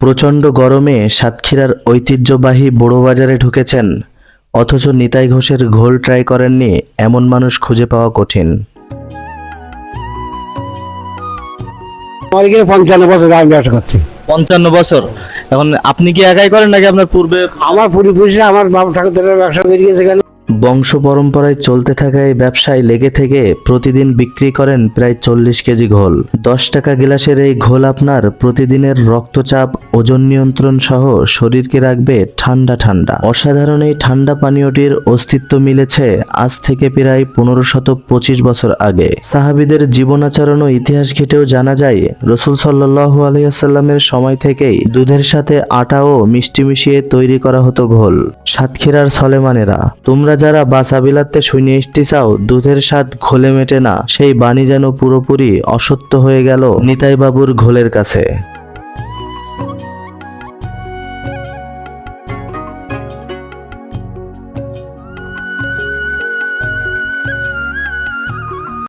প্রচণ্ড গরমে সাতক্ষীরার ঐতিহ্যবাহী বড় বাজারে ঢুকেছেন অথচ নিতাই ঘোষের ঘোল ট্রাই করেননি এমন মানুষ খুঁজে পাওয়া কঠিন। আমার এখানে পঞ্চান্ন বছর আমি ব্যবসা করছি। পঞ্চান্ন বছর? এখন আপনি কি একাই করেন নাকি আপনার পূর্বে আমার পরিপুরুষরা আমার বাবু ঠাকুর ব্যবসা করে গিয়েছে। কেন বংশ পরম্পরায় চলতে থাকা এই ব্যবসায় লেগে থেকে প্রতিদিন বিক্রি করেন প্রায় চল্লিশ কেজি ঘোল। দশ টাকা গিলাসের এই ঘোল আপনার প্রতিদিনের রক্তচাপ, ওজন নিয়ন্ত্রণ সহ শরীরকে রাখবে ঠান্ডা ঠান্ডা। অসাধারণ এই ঠান্ডা পানীয়টির অস্তিত্ব মিলেছে আজ থেকে প্রায় পনেরো শত পঁচিশ বছর আগে। সাহাবিদের জীবনাচরণ ও ইতিহাস ঘেটেও জানা যায়, রসুল সাল্লাহ আলিয়াল্লামের সময় থেকেই দুধের সাথে আটা ও মিষ্টি মিশিয়ে তৈরি করা হতো ঘোল। সাতক্ষীরার সলেমানেরা, তোমরা যারা বাসা বিলাতে শুনে এসতে চাও, দুধের স্বাদ ঘোলে মেটে না। সেই বাণী যেন পুরোপুরি অসত্য হয়ে গেল নিতাইবাবুর ঘোলের কাছে।